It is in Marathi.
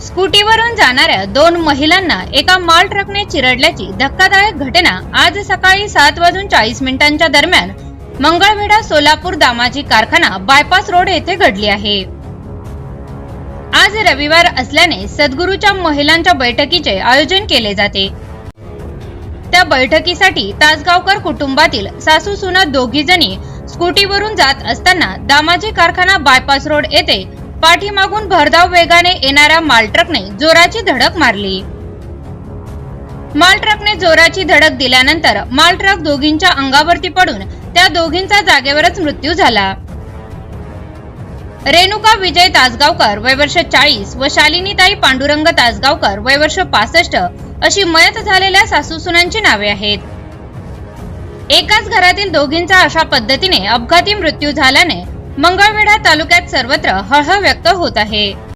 स्कूटीवरून जाणाऱ्या दोन महिलांना एका माल ट्रकने चिरडल्याची धक्कादायक घटना आज सकाळी सात वाजून चाळीस मिनिटांच्या दरम्यान मंगळवेढा सोलापूर दामाजी कारखाना बायपास रोड येथे घडली आहे. आज रविवार असल्याने सद्गुरूच्या महिलांच्या बैठकीचे आयोजन केले जाते. त्या बैठकीसाठी तासगावकर कुटुंबातील सासू सुना दोघी जणी स्कूटीवरून जात असताना दामाजी कारखाना बायपास रोड येथे पाठीमागून भरधाव वेगाने येणाऱ्या माल ट्रकने जोराची धडक मारली. माल ट्रकने जोराची धडक दिल्यानंतर माल ट्रक दोघींच्या अंगावरती पडून त्या दोघींचा जागेवरच मृत्यू झाला. रेणुका विजय तासगावकर वय वर्ष चाळीस व शालिनीताई पांडुरंग तासगावकर वय वर्ष पासष्ट अशी मयत झालेल्या सासूसुनांची नावे आहेत. एकाच घरातील दोघींचा अशा पद्धतीने अपघाती मृत्यू झाल्याने मंगळवेढा तालुक्यात सर्वत्र हळहळ व्यक्त होत आहे.